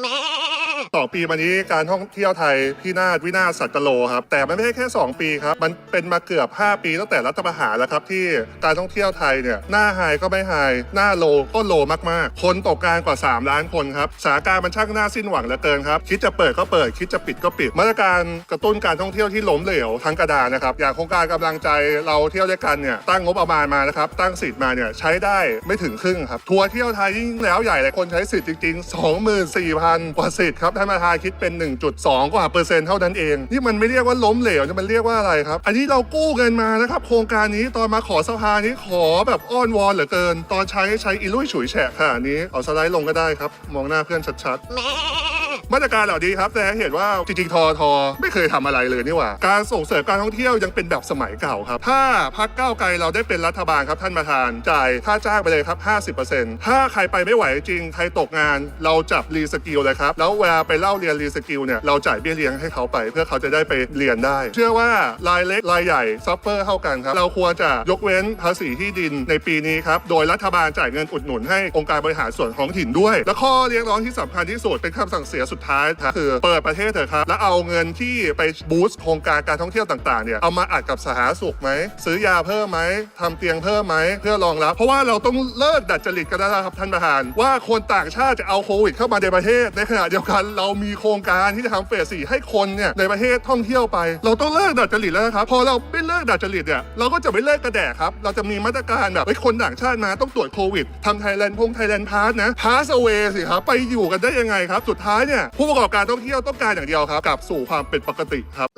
Meh. สองปีมานี้การท่องเที่ยวไทยพินาศวินาศสัตกะโลครับแต่มันไม่ใช่แค่ 2 ปีครับมันเป็นมาเกือบ 5 ปีตั้งแต่รัฐประหารแล้วครับที่การท่องเที่ยวไทยเนี่ยหน้าไฮก็ไม่ไฮหน้าโลก็โลมากๆ คนตกงานกว่า 3 ล้านคนครับสถานการณ์มันช่างน่าสิ้นหวังเหลือเกินครับคิดจะเปิดก็เปิดคิดจะปิดก็ปิด มาตรการกระตุ้นการท่องเที่ยวที่ล้มเหลวทั้งกระดานนะครับอย่างโครงการกำลังใจเราเที่ยวด้วยกันเนี่ยตั้งงบประมาณมานะครับตั้งสิทธิ์มาเนี่ยใช้ได้ไม่ถึงครึ่งครับทัวร์เที่ยวไทยยิ่งแล้วใหญ่เลยคนใช้สิทธิ์จริง ๆ 24,000กว่าสิทธิ์ครับท่านประธานคิดเป็น 1.2 กว่าเปอร์เซ็นต์เท่านั้นเอง นี่มันไม่เรียกว่าล้มเหลวนะมันเรียกว่าอะไรครับ อันนี้เรากู้เงินมานะครับ โครงการนี้ตอนมาขอสภานี้ขอแบบอ้อนวอนเหลือเกิน ตอนใช้ใช้อิลุ่ยฉุยแฉะค่ะนี้เอาสไลด์ลงก็ได้ครับ มองหน้าเพื่อนชัดๆ มาตรการเหล่านี้ครับแสดงให้เห็นว่าจริงๆทอทอไม่เคยทำอะไรเลยนี่หว่า การส่งเสริมการท่องเที่ยวยังเป็นแบบสมัยเก่าครับ ถ้าพักเก้าไกลเราได้เป็นรัฐบาลครับท่านประธานจ่ายค่าจ้างไปเลยครับ 50%ถ้าใครไปไม่ไหวจริง ใครตกงาน เราจับรีสกิลเลยครับ แล้วเวลาไปเล่าเรียนรีสกิลเนี่ยเราจ่ายเบี้ยเลี้ยงให้เขาไป เพื่อเขาจะได้ไปเรียนได้ เชื่อว่ารายเล็กรายใหญ่ซัฟเฟอร์เท่ากันครับเราควรจะยกเว้นภาษีที่ดินในปีนี้ครับโดยรัฐบาลจ่ายเงินอุดหนุนให้องค์การบริหารส่วนท้องถิ่นด้วย และข้อเรียกร้องที่สำคัญที่สุดเป็นคำสั่งเสียสุดท้ายคือเปิดประเทศเถอะครับ แล้วเอาเงินที่ไปบูสต์โครงการการท่องเที่ยวต่างๆเนี่ยเอามาอัดกับสาธารณสุขไหมซื้อยาเพิ่มไหมทำเตียงเพิ่มไหมเพื่อรองรับ เพราะว่าเราต้องเลิกดัดจริตกันแล้วครับท่านประธาน ว่าคนต่างชาติจะเอาโควิดเข้ามาในประเทศ ในขณะเดียวกันเรามีโครงการที่จะทำเฟสสี่ให้คนเนี่ยในประเทศท่องเที่ยวไป เราต้องเลิกดัดจริตแล้วครับพอเราไม่เลิกดัดจริตเนี่ยเราก็จะไม่เลิกกระแดกครับเราจะมีมาตรการแบบไอ้คนต่างชาติมาต้องตรวจโควิดทำไทยแลนด์พงไทยแลนด์พาสนะพาสเวสิครับไปอยู่กันได้ยังไงครับสุดท้ายเนี่ยผู้ประกอบการท่องเที่ยวต้องการอย่างเดียวครับกลับสู่ความเป็นปกติครับ